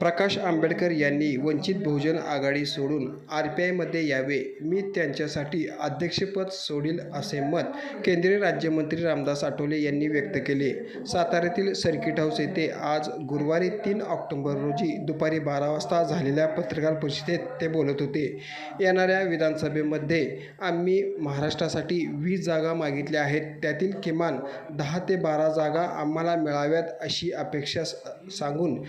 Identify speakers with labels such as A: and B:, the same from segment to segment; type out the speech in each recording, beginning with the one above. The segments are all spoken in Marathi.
A: प्रकाश आंबेडकर यांनी वंचित बहुजन आघाडी सोडून आर पी आयमध्ये यावे. मी त्यांच्यासाठी अध्यक्षपद सोडील असे मत केंद्रीय राज्यमंत्री रामदास आठवले यांनी व्यक्त केले. साताऱ्यातील सर्किट हाऊस येथे आज गुरुवारी तीन ऑक्टोबर रोजी दुपारी बारा वाजता झालेल्या पत्रकार परिषदेत ते बोलत होते. येणाऱ्या विधानसभेमध्ये आम्ही महाराष्ट्रासाठी वीस जागा मागितल्या आहेत. त्यातील किमान दहा ते बारा जागा आम्हाला मिळाव्यात अशी अपेक्षा स- सांगून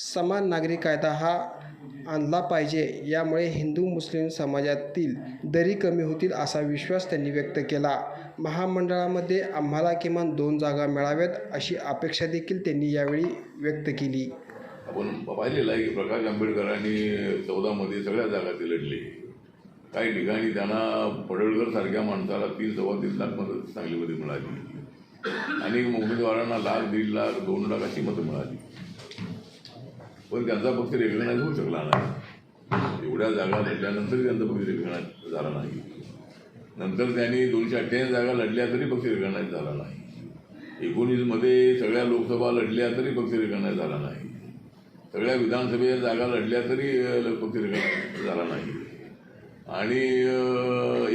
A: समान नागरी कायदा हा आणला पाहिजे यामुळे हिंदू मुस्लिम समाजातील दरी कमी होतील असा विश्वास त्यांनी व्यक्त केला. महामंडळामध्ये आम्हाला किमान दोन जागा मिळाव्यात अशी अपेक्षा देखील त्यांनी यावेळी व्यक्त केली.
B: आपण पाहिलेलं आहे की प्रकाश आंबेडकरांनी चौदामध्ये सगळ्या जागा ते लढले काही ठिकाणी त्यांना पडळकर सारख्या माणसाला तीन सव्वा तीन लाख मतं सांगलीमध्ये मिळाली. अनेक उमेदवारांना लाख दीड लाख दोन लाख अशी मतं मिळाली. पण त्यांचा पक्ष रेकग्नाईज होऊ शकला नाही. एवढ्या जागा लढल्यानंतरही त्यांचा पक्ष रेकग्नाईज झाला नाही. नंतर त्यांनी दोनशे अठ्ठ्याऐंशी जागा लढल्या तरी पक्ष रेकग्नाईज झाला नाही. एकोणीसमध्ये सगळ्या लोकसभा लढल्या तरी पक्ष रेकग्नाईज झाला नाही. सगळ्या विधानसभेच्या जागा लढल्या तरी पक्ष रेकग्नाईज झाला नाही. आणि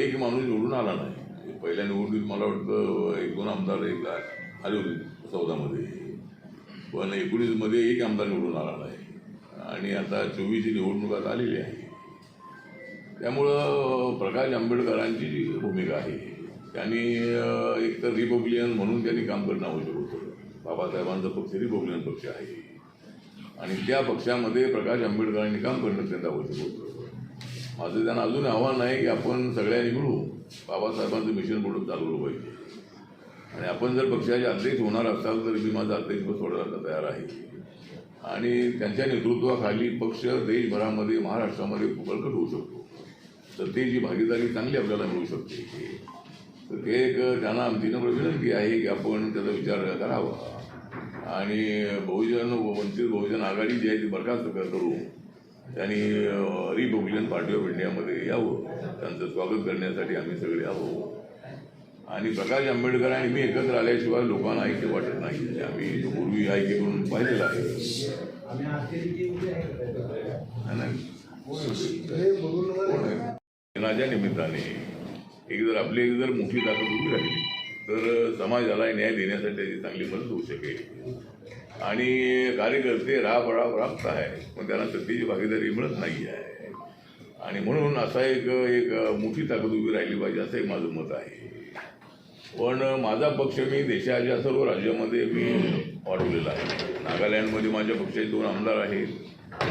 B: एक माणूस निवडून आला नाही. पहिल्या निवडणुकीत मला वाटतं एक दोन आमदार एक आले होते चौदामध्ये पण एकोणीसमध्ये एक आमदार निवडून आला नाही. आणि आता चोवीसची निवडणुकात आलेली आहे. त्यामुळं प्रकाश आंबेडकरांची जी भूमिका आहे. त्यांनी एक तर रिपब्लिकन म्हणून त्यांनी काम करणं आवश्यक होतं. बाबासाहेबांचा पक्ष रिपब्लिकन पक्ष आहे. आणि त्या पक्षामध्ये प्रकाश आंबेडकरांनी काम करणं अत्यंत आवश्यक होतं. माझं त्यांना अजून आव्हान आहे की आपण सगळ्यांनी मिळू बाबासाहेबांचं मिशन म्हणून चालवलं पाहिजे. आणि आपण जर पक्षाचे अध्यक्ष होणार असाल तर मी माझं अध्यक्ष सोडायला तयार आहे. आणि त्यांच्या नेतृत्वाखाली पक्ष देशभरामध्ये महाराष्ट्रामध्ये बळकट होऊ शकतो. तर ती जी भागीदारी चांगली आपल्याला मिळू शकते तर ते एक त्यांना आमची नम्र विनंती आहे की आपण त्याचा विचार करावा. आणि बहुजन वंचित बहुजन आघाडी जी आहे ती बरखास्त करू त्यांनी रिपब्लिकन पार्टी ऑफ इंडियामध्ये यावं. त्यांचं स्वागत करण्यासाठी आम्ही सगळे आहोत. आणि प्रकाश आंबेडकर आणि मी एकत्र आल्याशिवाय लोकांना ऐक्य वाटत नाही. म्हणजे आम्ही पूर्वी ऐक्य करून पाहिलेलं आहे. कोणाच्या निमित्ताने. एक जर आपली एक जर मोठी ताकद उभी राहिली तर समाजाला न्याय देण्यासाठी त्याची चांगली मदत होऊ शकेल. आणि कार्यकर्ते राब राब राबत आहे पण त्यांना सत्तेची भागीदारी मिळत नाही आहे. आणि म्हणून असा एक एक मोठी ताकद उभी राहिली पाहिजे असं एक माझं मत आहे. पण माझा पक्ष मी देशाच्या सर्व राज्यामध्ये मी वाढवलेला आहे. नागालँडमध्ये माझ्या पक्षाचे दोन आमदार आहेत.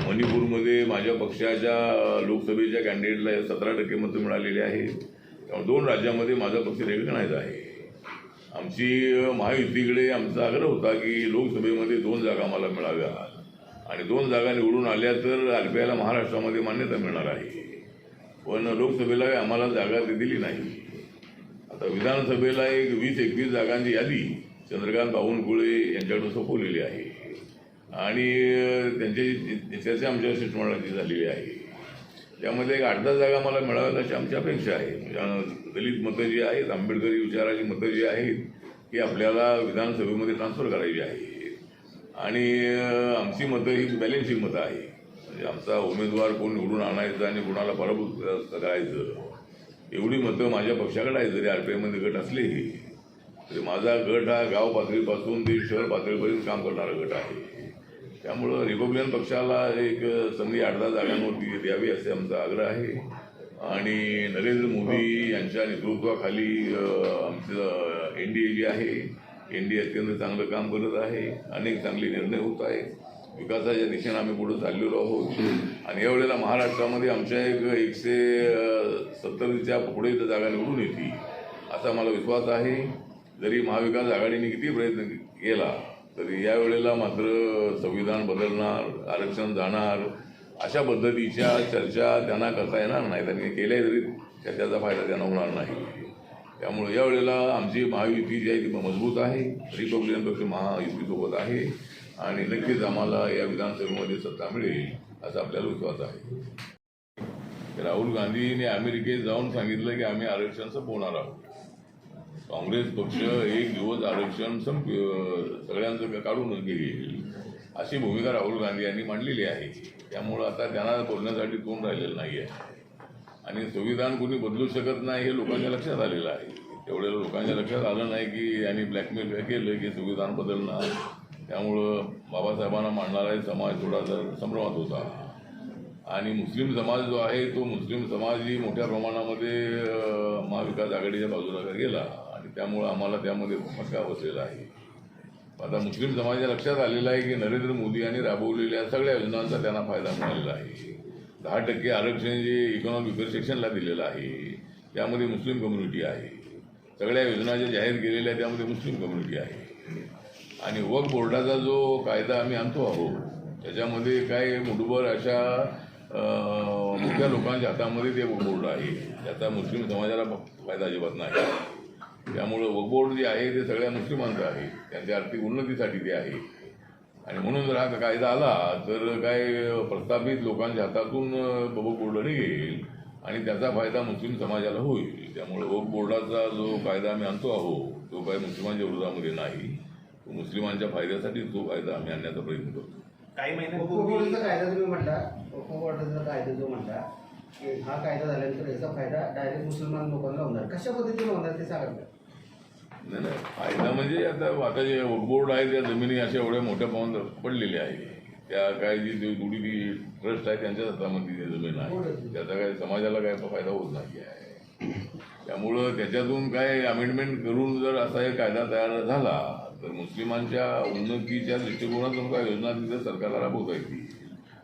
B: मणिपूरमध्ये माझ्या पक्षाच्या लोकसभेच्या कॅन्डिडेटला सतरा टक्के मतं मिळालेली आहेत. त्यामुळे दोन राज्यामध्ये माझा पक्ष रेगणायचा आहे. आमची महायुतीकडे आमचा आग्रह होता की लोकसभेमध्ये दोन जागा मला मिळाव्या आणि दोन जागा निवडून आल्या तर आर पी आयला महाराष्ट्रामध्ये मान्यता मिळणार आहे. पण लोकसभेला आम्हाला जागा ते दिली नाही. आता विधानसभेला एक वीस एकवीस जागांची यादी चंद्रकांत बावनकुळे यांच्याकडून सोपवलेली आहे. आणि त्यांची चर्चा आमच्या शिष्टमंडळाची झालेली आहे. त्यामध्ये एक आठ दहा जागा मला मिळाव्यात अशी आमची अपेक्षा आहे. म्हणजे, दलित मतं जी आहेत आंबेडकरी विचाराची मतं जी आहेत ही आपल्याला विधानसभेमध्ये ट्रान्सफर करायची आहे. आणि आमची मतं ही बॅलेन्सिंग मतं आहे. म्हणजे आमचा उमेदवार कोण निवडून आणायचा आणि कोणाला पराभूत करायचं एवढी मतं माझ्या पक्षाकडे आहे जरी आर पी आयमध्ये गट असलेही. तरी माझा गट हा गाव पातळीपासून ते शहर पातळीपर्यंत काम करणारा गट आहे. त्यामुळं रिपब्लिकन पक्षाला एक संधी आठ दहा जागांवरती द्यावी असे आमचा आग्रह आहे. आणि नरेंद्र मोदी यांच्या नेतृत्वाखाली आमचं एन डी ए जे आहे एन डी ए अत्यंत चांगलं काम करत आहे. अनेक चांगले निर्णय होत आहेत. विकासाच्या दिशेने आम्ही पुढे चाललेलो आहोत. आणि यावेळेला महाराष्ट्रामध्ये आमच्या एक एकशे सत्तरच्या पुढे जागा निवडून येतील असा मला विश्वास आहे. जरी महाविकास आघाडीने किती प्रयत्न केला तरी यावेळेला मात्र संविधान बदलणार आरक्षण जाणार अशा पद्धतीच्या चर्चा त्यांना करता येणार नाही. त्यांनी केल्या तरी त्या- त्याचा फायदा त्यांना होणार नाही. त्यामुळे यावेळेला आमची महायुती जी आहे ती मजबूत आहे. रिपब्लिकन पक्ष महायुतीसोबत आहे. आणि नक्कीच आम्हाला या विधानसभेमध्ये सत्ता मिळेल असा आपल्याला विश्वास आहे. राहुल गांधीने अमेरिकेत जाऊन सांगितलं की आम्ही आरक्षण संपवणार आहोत. काँग्रेस पक्ष एक दिवस आरक्षण संप सगळ्यांचं काढून घेईल अशी भूमिका राहुल गांधी यांनी मांडलेली आहे. त्यामुळं आता त्यांना बोलण्यासाठी कोण राहिलेलं नाही आहे. आणि संविधान कोणी बदलू शकत नाही हे लोकांच्या लक्षात आलेलं आहे. तेवढ्या लोकांच्या लक्षात आलं नाही की यांनी ब्लॅकमेल केलं की संविधान बदलणार. त्यामुळं बाबासाहेबांना मांडणारा समाज थोडासा संभ्रमात होता. आणि मुस्लिम समाज जो आहे तो मुस्लिम समाजही मोठ्या प्रमाणामध्ये महाविकास आघाडीच्या बाजूला गेला आणि त्यामुळं आम्हाला त्यामध्ये फटका बसलेला आहे. आता मुस्लिम समाजाच्या लक्षात आलेलं आहे की नरेंद्र मोदी यांनी राबवलेल्या सगळ्या योजनांचा त्यांना फायदा मिळालेला आहे. दहा टक्के आरक्षण जे इकॉनॉमिक सेक्शनला दिलेलं आहे त्यामध्ये मुस्लिम कम्युनिटी आहे. सगळ्या योजना ज्या जाहीर केलेल्या त्यामध्ये मुस्लिम कम्युनिटी आहे. आणि वक बोर्डाचा जो कायदा आम्ही आणतो आहोत त्याच्यामध्ये काय मुठभर अशा मोठ्या लोकांच्या हातामध्ये ते वक बोर्ड आहे. त्याचा मुस्लिम समाजाला फायदा अजिबात नाही. त्यामुळं वक बोर्ड जे आहे ते सगळ्या मुस्लिमांचं आहे. त्यांच्या आर्थिक उन्नतीसाठी ते आहे. आणि म्हणून जर हा कायदा आला तर काय प्रस्थापित लोकांच्या हातातून वक बोर्ड निघेल आणि त्याचा फायदा मुस्लिम समाजाला होईल. त्यामुळे वक बोर्डाचा जो कायदा आम्ही आणतो आहोत तो काही मुस्लिमांच्या विरोधामध्ये नाही. तो मुस्लिमांच्या फायद्यासाठी तो कायदा आम्ही आणण्याचा प्रयत्न करतो.
C: काही महिन्यांपूर्वी
D: वक्फ कायदा तुम्ही म्हटला बोर्डाचा कायदा जो म्हटला की हा कायदा झाल्यानंतर याचा फायदा डायरेक्ट मुसलमान लोकांना होणार. कशा पद्धतीने होणार ते सांगा
B: नाही नाही फायदा म्हणजे आता आता जे बोर्ड आहे त्या जमिनी अशा एवढ्या मोठ्या प्रमाणात पडलेल्या आहे त्या काय जी जी थोडी ती ट्रस्ट आहे त्यांच्याच हातामध्ये ती जमीन आहे. त्याचा काय समाजाला काय फायदा होत नाही आहे. त्यामुळं त्याच्यातून काय अमेंडमेंट करून जर असा एक कायदा तयार झाला तर मुस्लिमांच्या उन्नतीच्या दृष्टिकोनातून काय योजना तिथं सरकारला राबवता येतील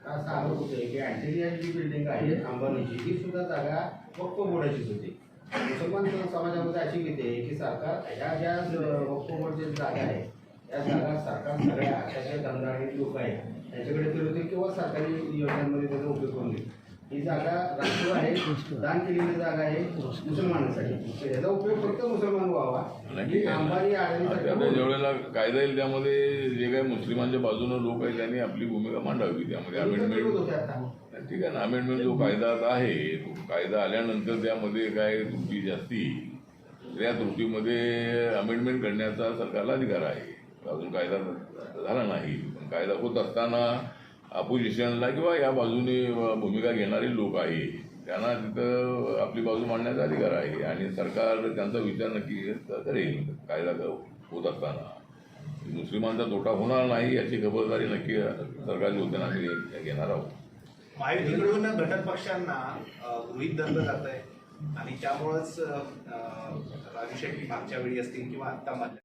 D: आज सांगत की अँटेलिया जी बिल्डिंग आहे अंबानीची. ही सुद्धा जागा वक्फ बोर्डाचीच होती. मुसलमान समाजामध्ये अशी भीती आहे की सरकार ह्या ज्या वक्फ बोर्डच्या जागा आहे त्या जागा सरकार सगळ्या अशा धंदाळी लोक आहेत त्यांच्याकडे फिरवतील किंवा सरकारी योजनांमध्ये त्याचा उपयोग करून घेईल ही जागा राष्ट्र आहे दान केलेली जागा आहे मुसलमानांसाठी. याचा उपयोग फक्त मुसलमान व्हावा. अंबानी
B: ज्यावेळेला कायदा येईल त्यामध्ये जे काही मुस्लिमांच्या बाजूनं लोक आहेत त्यांनी आपली भूमिका मांडावी. त्यामध्ये अमेंडमेंट ठीक आहे ना. अमेंडमेंट जो कायदा आहे तो कायदा आल्यानंतर त्यामध्ये काय त्रुटी जास्ती त्या त्रुटीमध्ये अमेंडमेंट करण्याचा सरकारला अधिकार आहे. अजून कायदा झाला नाही. पण कायदा होत असताना अपोजिशनला किंवा या बाजूने भूमिका घेणारे लोक आहे. त्यांना तिथं आपली बाजू मांडण्याचा अधिकार आहे. आणि सरकार त्यांचा विचार नक्की करेल कायदा होत असताना. मुस्लिमांचा तोटा होणार नाही याची खबरदारी नक्की सरकारच्या वतीनं आम्ही घेणार आहोत.
C: महायुतीकडून घटक पक्षांना गृहित गृहीत धरलं जात आहे आणि त्यामुळंच राजू शेट्टी मागच्या वेळी असतील किंवा आत्ता मधल्या